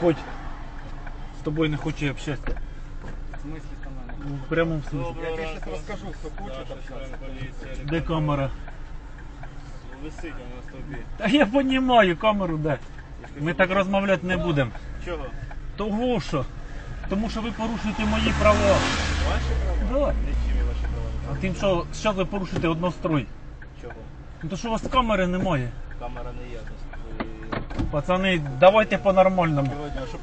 Уходь. З тобою не хочу общатися. В смысле со мной? В прямому смысле. Я тебе сейчас расскажу, кто хочет общаться. Де камера? Висить вона на стовбі. Та я понімаю, камеру де. Ми так розмовляти не будемо. Чого? Того що? Тому що ви порушуєте мої права. Ваші права? Да. Нічим ваші права. А тим, що зараз ви порушуєте однострой. Чого? Ну то що у вас камери немає. Камера не є. Пацани, давайте по-нормальному.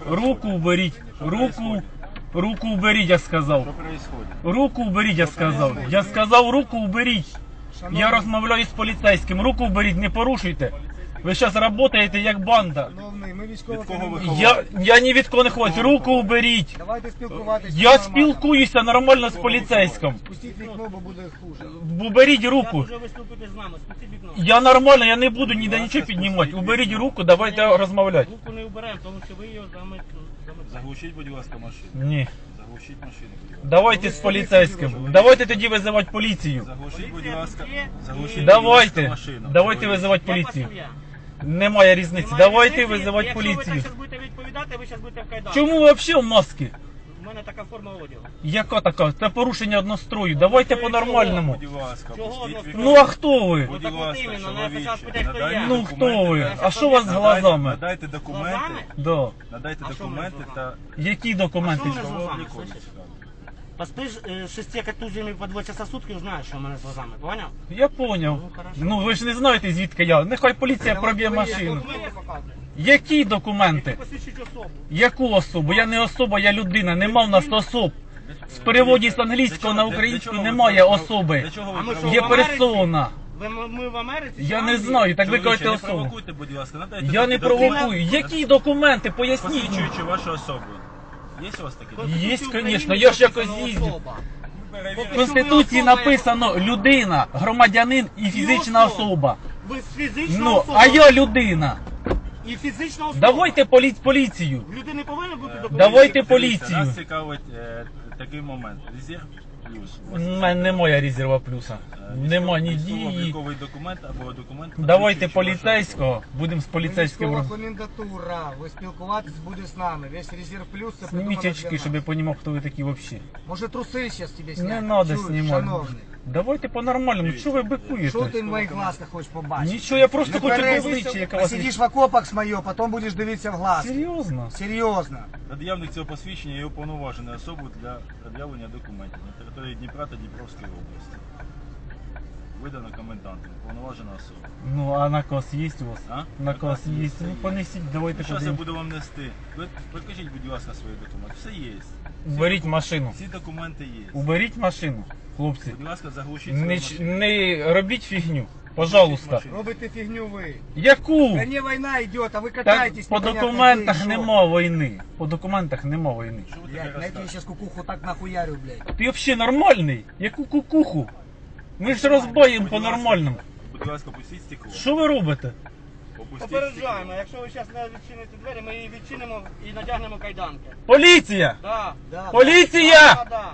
Руку уберіть. Руку. Руку уберіть, я сказав. Руку уберіть, я сказав. Я сказав, руку уберіть. Я розмовляю з поліцейським. Руку уберіть, не порушуйте. Ви зараз працюєте як банда. Шановний, ми військово Від кого ви Я, я ні від кого не хочу. Руку уберіть. Давайте спілкуватися. Я спілкуюся нормально з поліцейським. Спустіть вікно, бо буде хуже. Уберіть руку. Вже з нами, спустіть вікно. Я нормально, я не буду ніде нічого піднімати. Уберіть руку, давайте розмовляти. Руку не уберемо, тому що ви його замет... Заглушіть, будь ласка, машину. Ні. Заглушіть машину, будь ласка. Давайте з поліцейським. Давайте тоді визивати поліцію. Заглушіть, будь ласка. Заглушіть, будь Давайте. машину. Давайте визивати поліцію. ім'я? Немає різниці. Немає Давайте різниці? визивати Якщо ви поліцію. так зараз будете відповідати, ви зараз будете в кайданах. Чому ви взагалі в маски? У мене така форма одягу. Яка така? Це порушення однострою. Давайте по-нормальному. Будь ласка, Чого воно. Ну а хто ви? Будь так от іменно, ну, я чоловіче, хто надайте я. Ну документи. хто ви? А що у вас з глазами? Надайте документи. Глазами? Да. Надайте А що в мене документи та Які документи? А що ви глазами, обліку. слышиш? Поспиш е, шести контузіями по два часа сутки, знаєш, що в мене з глазами, поняв? Я поняв. Ну, хорошо. Ну ви ж не знаєте звідки я. Нехай поліція проб'є машину. Документи. Які документи? Посвідчить особу. Яку особу? Я не особа, я людина. Нема в нас особ. В переводі з англійського на українську немає особи. А ми що. Є в Америці? персона. Ви, ми в Америці? Я не знаю, так ви кажете особу. будь ласка, надайте Я не документи. провокую. Які документи? Поясніть. Посвідчуючи вашу особу. Є у вас такі? Конституції Є, звісно, я ж якось їздив. В Конституції написано людина, громадянин і фізична особа. Ви фізична Ну, особа. а я людина. І фізична особа. Давайте полі- поліцію. Людини повинен бути документ. Давайте поліцію. Нас цікавить е, такий момент. Резерв плюс. У мене немає резерва плюса. Нема ні дії. Документ або документ. Давайте поліцейського, будемо з поліцейським. Військова роз- комендатура. Ви спілкуватись буде з нами. Весь резерв плюс це Зніміть придумано для очки, нас. щоб я розумів, хто ви такі взагалі. Може труси зараз тебе Не зняти? треба Чуєш, знімати. Шановний. Давайте по-нормальному. Що ви Що бикуєте? ти в моїх глазках хочеш побачити? Нічого, я просто хочу дивитися, яка вас Сидиш в окопах з моєю, потім будеш дивитися в глаз. Серйозно? Серйозно. Пред'явник цього посвідчення є уповноваженою особою для пред'явлення документів на території Дніпра та Дніпровської області. Видано комендантом, уповноважена особа. Ну, а наказ є у вас? А? Наказ є. Ну, понесіть, давайте Зараз я подивимось. буду вам нести. Ви покажіть, будь ласка, свої документи. Все є. Уберіть машину. Всі документи є. Уберіть машину, хлопці. Будь ласка, заглушіть Не, свою ч- машину. не робіть фігню. Пожалуйста. Машину. Робите фігню ви. Яку? Та не війна йде, а ви катаєтесь. по непонятно документах що. нема війни. По документах нема війни. Що ви таке я розказуєте? зараз кукуху так нахуярю, блядь. Ти взагалі нормальний? Яку кукуху? Ми ж Будь ласка. по-нормальному. Будь ласка, пустіть стекло. Що ви робите? Попереджаємо, якщо ви зараз не відчините двері, ми її відчинимо і надягнемо кайданки. Поліція! Да. Да. Поліція! Да, да,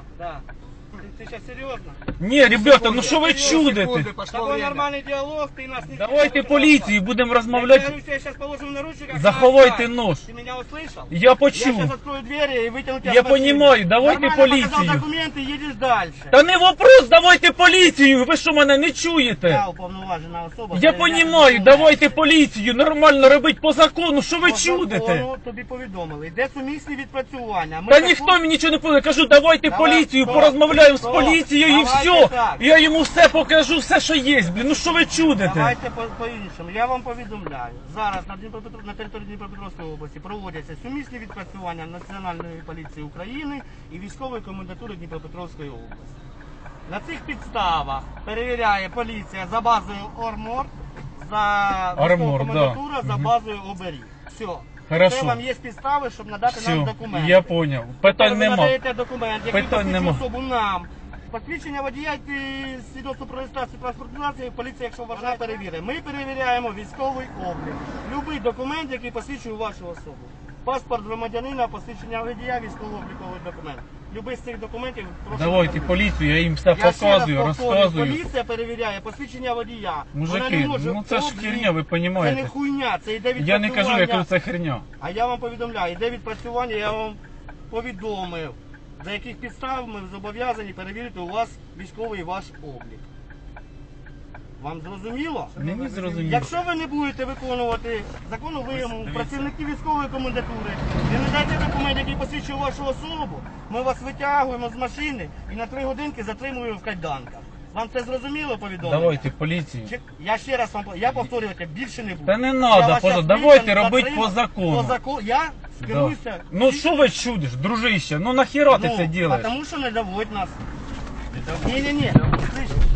да. Ти, ти зараз серйозно? Ні, ребята, ну що ви чудите? Секунди, З пошло тобою время. нормальний діалог, ти нас не Давайте поліцію, будемо розмовляти. Я зараз положим наручник. Заховайте нож. Ти мене услышав? Я Я почув. сейчас открою двери и вытяну тебя Я с машины. понимаю, давайте Нормально полицию. показал документы, едешь дальше. Та не вопрос, давайте поліцію. Ви що мене не чуєте? Я уповноважена особа. Я перевіряю понімаю, документи. давайте поліцію, нормально робить по закону, що ви По чудите? закону тобі повідомили. Де сумісні відпрацювання? Ми Та таку- ніхто мені нічого не повідає. Кажу, давайте Давай, поліцію, стоп, порозмовляємо з стоп. поліцією і Давайте все. так. Я йому все покажу, все, що є. Блін, ну що ви чудите? Давайте по- по-іншому. Я вам повідомляю. Зараз на, Дніпропетро- на території Дніпропетровської області проводяться сумісні відпрацювання Національної поліції України і військової комендатури Дніпропетровської області. На цих підставах перевіряє поліція за базою Ормор, за Армор, військова да. комендатура за Мгм. базою Оберіг. Все. Хорошо. Це вам є підстави, щоб надати нам Все, документи. я поняв. Питань ви нема. надаєте документ, який Питань посвідчує нема. особу нам. Посвідчення водія і свідоцтво про реєстрацію транспортної засобів, поліція, якщо вважає, перевіряє. Ми перевіряємо військовий облік. Любий документ, який посвідчує вашу особу. Паспорт громадянина, посвідчення водія, військово-обліковий документ. любий з цих документів прошу. Давайте перевірити. поліцію, я їм все Я ще раз показую, повторюю, розказую. Поліція перевіряє посвідчення водія. Вона Мужики, не може ну це ж херня, ви Це не розумієте. хуйня, це йде від Я не кажу, яка це херня. А я вам повідомляю, йде відпрацювання, я вам повідомив, за яких підстав ми зобов'язані перевірити у вас військовий ваш облік. Вам зрозуміло? Мені зрозуміло. Якщо ви не будете виконувати законну вимогу працівників військової комендатури і не дайте документ, який посвідчує вашу особу, ми вас витягуємо з машини і на три годинки затримуємо в кайданках. Вам це зрозуміло повідомлення? Давайте поліцію. Чи- Я ще раз вам по- я повторювати більше не буду. Та не Я надо, вас давайте робити по закону. По закону. Я Да. Ну что вы чудишь, дружище? Ну нахера ти Ну, це робиш? Потому что не доводит нас. Не доводь. Ні-ні-ні. Слышь,